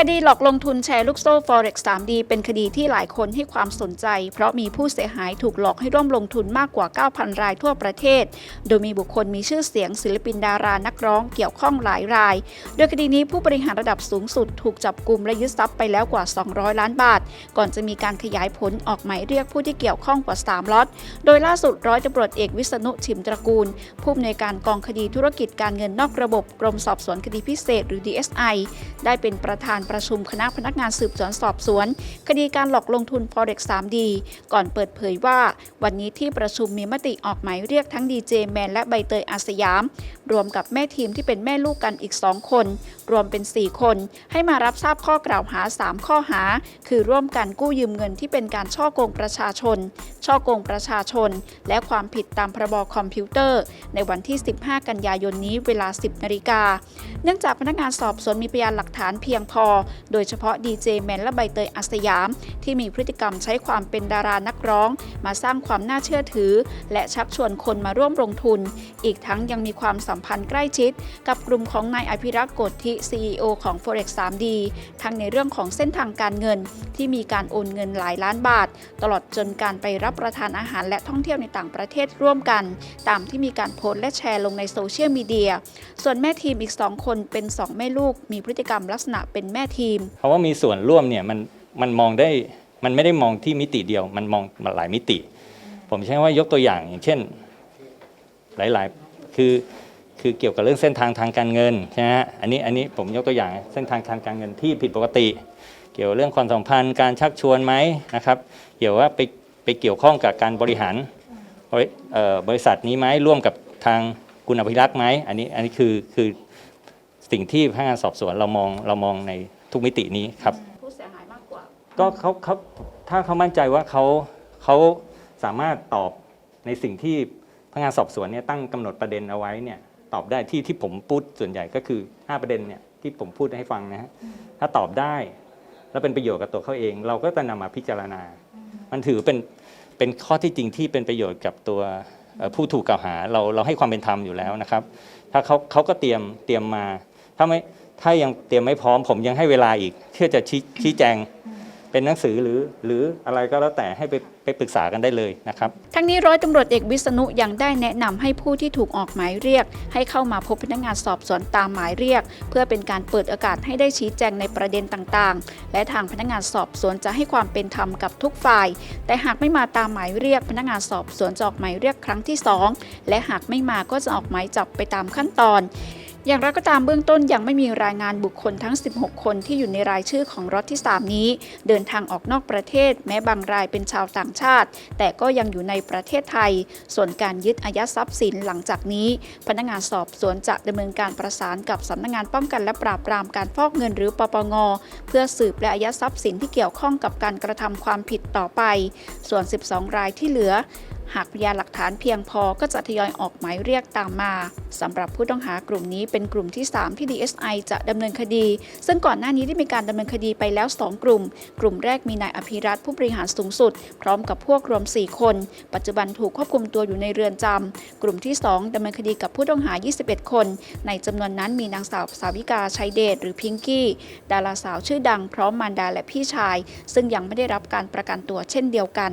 คดีหลอกลงทุนแชร์ลูกโซ่ Forex 3D เป็นคดีที่หลายคนให้ความสนใจ เพราะมีผู้เสียหายถูกหลอกให้ร่วมลงทุนมากกว่า 9,000 รายทั่วประเทศ โดยมีบุคคลมีชื่อเสียงศิลปินดารานักร้องเกี่ยวข้องหลายราย โดยคดีนี้ผู้บริหารระดับสูงสุด ถูกจับกลุ่มและยึดทรัพย์ไปแล้วกว่า 200 ล้านบาท ก่อนจะมีการขยายผลออกหมายเรียกผู้ที่เกี่ยวข้องกว่า 3ล็อต โดยล่าสุดร้อยตำรวจเอกวิษณุชิมตระกูล ผู้อำนวยการกองคดีธุรกิจการเงินนอกระบบกรมสอบสวนคดีพิเศษ หรือ DSI ได้เป็นประธานประชุมคณะพนักงานสืบสวนสอบสวน คดีการหลอกลงทุน Forex 3D ก่อนเปิดเผยว่า วันนี้ที่ประชุมมีมติออกหมายเรียกทั้งดีเจแมนและใบเตยอาสยาม รวมกับแม่ทีมที่เป็นแม่ลูกกันอีก 2 คน รวมเป็น 4 คน ให้มารับทราบข้อกล่าวหา 3 ข้อหา คือร่วมกันกู้ยืมเงินที่เป็นการช่อโกงประชาชน ช่อกงประชาชน และความผิดตามพรบคอมพิวเตอร์ ในวันที่ 15 กันยายนนี้เวลา 10 นาฬิกา เนื่องจากพนักงานสอบสวนมีพยานหลักฐานเพียงพอ โดยเฉพาะดีเจแมนและใบเตยอาสยาม ที่มีพฤติกรรมใช้ความเป็นดารานักร้อง มาสร้างความน่าเชื่อถือ และชักชวนคนมาร่วมลงทุน อีกทั้งยังมีความสัมพันธ์ใกล้ชิด กับกลุ่มของนายอภิรักษ์โกธิ CEO ของ Forex 3D ทั้งในเรื่องของเส้นทางการเงินที่มีการโอนเงินหลายล้านบาท ตลอดจนการไปรับประทานอาหารและท่องเที่ยวในต่างประเทศร่วมกัน ตามที่มีการโพสต์และแชร์ลงในโซเชียลมีเดีย ส่วนแม่ทีมอีก 2 คนเป็น 2 แม่ลูก มีพฤติกรรมลักษณะเป็นแม่ทีม เพราะว่ามีส่วนร่วมเนี่ยมันมันมองได้มันไม่ได้มองที่มิติเดียว มันมองหลายมิติ ผมใช้ว่ายกตัวอย่างอย่างเช่นหลายๆ คือคือเกี่ยวกับเรื่องเส้นทางทางการเงินใช่ไหมฮะอันนี้อันนี้ผมยกตัวอย่างเส้นทางทางการเงินที่ผิดปกติ เกี่ยวเรื่องความสัมพันธ์การชักชวนไหมนะครับ เกี่ยวว่าไป ไปเกี่ยวข้องกับการบริหารบริเอ่อบริษัทนี้ไหมร่วมกับทางคุณอภิรักษ์ไหมอันนี้อันนี้คือคือสิ่งที่พนักงานสอบสวนเรามองเรามองในทุกมิตินี้ครับผู้เสียหายมากกว่าก็เขาเขาถ้าเขามั่นใจว่าเขาเขาสามารถตอบในสิ่งที่พนักงานสอบสวนเนี่ยตั้งกำหนดประเด็นเอาไว้เนี่ยตอบได้ที่ที่ผมพูดส่วนใหญ่ก็คือ 5 ประเด็นเนี่ยที่ผมพูดให้ฟังนะฮะถ้าตอบได้ แล้วเป็นประโยชน์กับตัวเขาเอง เราก็จะนำมาพิจารณา มันถือเป็น เป็นข้อที่จริงที่เป็นประโยชน์กับตัวผู้ถูกกล่าวหาเราเราให้ความเป็นธรรมอยู่แล้วนะครับ ถ้าเขาเขาก็เตรียมเตรียมมา ถ้าไม่ถ้ายังเตรียมไม่พร้อมผมยังให้เวลาอีกเพื่อจะชี้ชี้แจง เป็นหนังสือหรือหรืออะไรก็แล้วแต่ให้ไปไปปรึกษากันได้เลยนะครับ ทั้งนี้ร้อยตำรวจเอกวิษณุยังได้แนะนำให้ผู้ที่ถูกออกหมายเรียก ให้เข้ามาพบพนักงานสอบสวนตามหมายเรียก เพื่อเป็นการเปิดโอกาสให้ได้ชี้แจงในประเด็นต่างๆ และทางพนักงานสอบสวนจะให้ความเป็นธรรมกับทุกฝ่าย แต่หากไม่มาตามหมายเรียก พนักงานสอบสวนจะออกหมายเรียกครั้งที่ 2 และหากไม่มาก็จะออกหมายจับไปตามขั้นตอน อย่างไรก็ตามเบื้องต้นยังไม่มีรายงานบุคคลทั้ง 16 คนที่อยู่ในรายชื่อของรถที่ 3 นี้ เดินทางออกนอกประเทศ แม้บางรายเป็นชาวต่างชาติ แต่ก็ยังอยู่ในประเทศไทย ส่วนการยึดอายัดทรัพย์สินหลังจากนี้ พนักงานสอบสวนจะดำเนินการประสานกับสำนักงานป้องกันและปราบปรามการฟอกเงินหรือปปง เพื่อสืบและอายัดทรัพย์สินที่เกี่ยวข้องกับการกระทำความผิดต่อไป ส่วน 12 รายที่เหลือ หากพยานหลักฐานเพียงพอก็จะทยอยออกหมายเรียกตามมาสำหรับผู้ต้องหากลุ่มนี้เป็นกลุ่มที่ 3 ที่ DSI จะดำเนินคดี ซึ่งก่อนหน้านี้ได้มีการดำเนินคดีไปแล้ว 2 กลุ่ม กลุ่มแรกมีนายอภิรัตผู้บริหารสูงสุด พร้อมกับพวกรวม 4 คน ปัจจุบันถูกควบคุมตัวอยู่ในเรือนจำกลุ่มที่ 2ดำเนินคดีกับผู้ต้องหา 21 คน ในจำนวนนั้นมีนางสาวสาวิกาชัยเดชหรือพิงกี้ ดาราสาวชื่อดังพร้อมมารดาและพี่ชาย ซึ่งยังไม่ได้รับการประกันตัวเช่นเดียวกัน